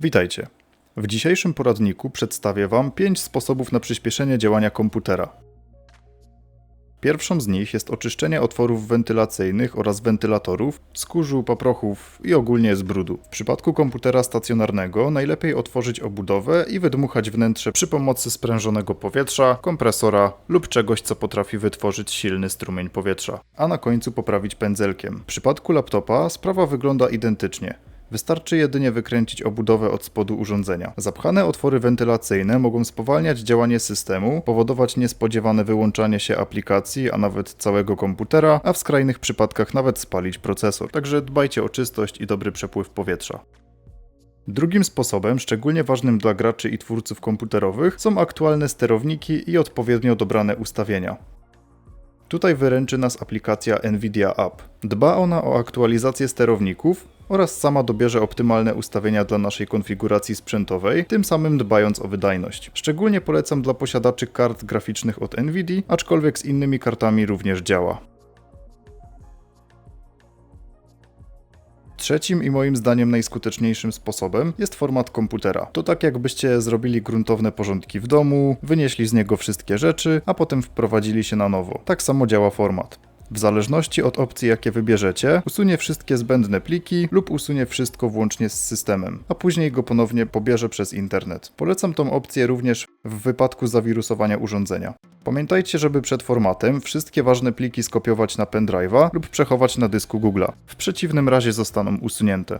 Witajcie. W dzisiejszym poradniku przedstawię Wam 5 sposobów na przyspieszenie działania komputera. Pierwszą z nich jest oczyszczenie otworów wentylacyjnych oraz wentylatorów z kurzu, paprochów i ogólnie z brudu. W przypadku komputera stacjonarnego najlepiej otworzyć obudowę i wydmuchać wnętrze przy pomocy sprężonego powietrza, kompresora lub czegoś, co potrafi wytworzyć silny strumień powietrza, a na końcu poprawić pędzelkiem. W przypadku laptopa sprawa wygląda identycznie. Wystarczy jedynie wykręcić obudowę od spodu urządzenia. Zapchane otwory wentylacyjne mogą spowalniać działanie systemu, powodować niespodziewane wyłączanie się aplikacji, a nawet całego komputera, a w skrajnych przypadkach nawet spalić procesor. Także dbajcie o czystość i dobry przepływ powietrza. Drugim sposobem, szczególnie ważnym dla graczy i twórców komputerowych, są aktualne sterowniki i odpowiednio dobrane ustawienia. Tutaj wyręczy nas aplikacja Nvidia App. Dba ona o aktualizację sterowników oraz sama dobierze optymalne ustawienia dla naszej konfiguracji sprzętowej, tym samym dbając o wydajność. Szczególnie polecam dla posiadaczy kart graficznych od Nvidia, aczkolwiek z innymi kartami również działa. Trzecim i moim zdaniem najskuteczniejszym sposobem jest format komputera. To tak jakbyście zrobili gruntowne porządki w domu, wynieśli z niego wszystkie rzeczy, a potem wprowadzili się na nowo. Tak samo działa format. W zależności od opcji, jakie wybierzecie, usunie wszystkie zbędne pliki lub usunie wszystko włącznie z systemem, a później go ponownie pobierze przez internet. Polecam tą opcję również w wypadku zawirusowania urządzenia. Pamiętajcie, żeby przed formatem wszystkie ważne pliki skopiować na pendrive'a lub przechować na dysku Google'a. W przeciwnym razie zostaną usunięte.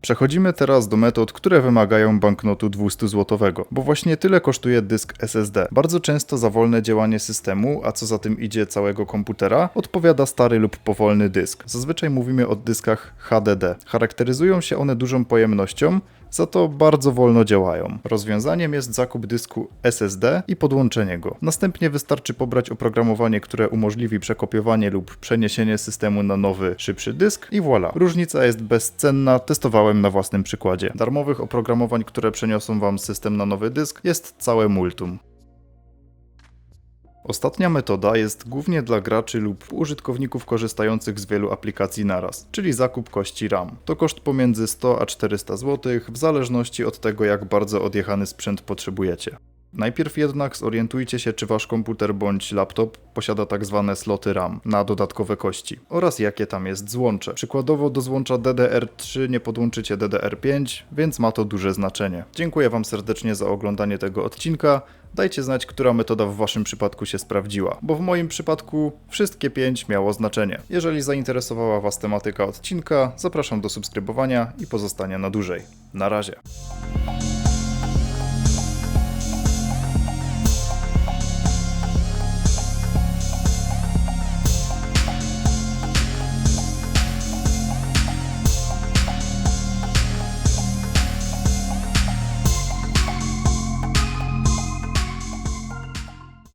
Przechodzimy teraz do metod, które wymagają banknotu 200 złotowego, bo właśnie tyle kosztuje dysk SSD. Bardzo często za wolne działanie systemu, a co za tym idzie całego komputera, odpowiada stary lub powolny dysk. Zazwyczaj mówimy o dyskach HDD. Charakteryzują się one dużą pojemnością, za to bardzo wolno działają. Rozwiązaniem jest zakup dysku SSD i podłączenie go. Następnie wystarczy pobrać oprogramowanie, które umożliwi przekopiowanie lub przeniesienie systemu na nowy, szybszy dysk i voilà. Różnica jest bezcenna, testowałem na własnym przykładzie. Darmowych oprogramowań, które przeniosą Wam system na nowy dysk jest całe multum. Ostatnia metoda jest głównie dla graczy lub użytkowników korzystających z wielu aplikacji naraz, czyli zakup kości RAM. To koszt pomiędzy 100 a 400 zł, w zależności od tego, jak bardzo odjechany sprzęt potrzebujecie. Najpierw jednak zorientujcie się, czy wasz komputer bądź laptop posiada tak zwane sloty RAM na dodatkowe kości oraz jakie tam jest złącze. Przykładowo do złącza DDR3 nie podłączycie DDR5, więc ma to duże znaczenie. Dziękuję wam serdecznie za oglądanie tego odcinka. Dajcie znać, która metoda w waszym przypadku się sprawdziła, bo w moim przypadku wszystkie pięć miało znaczenie. Jeżeli zainteresowała was tematyka odcinka, zapraszam do subskrybowania i pozostania na dłużej. Na razie.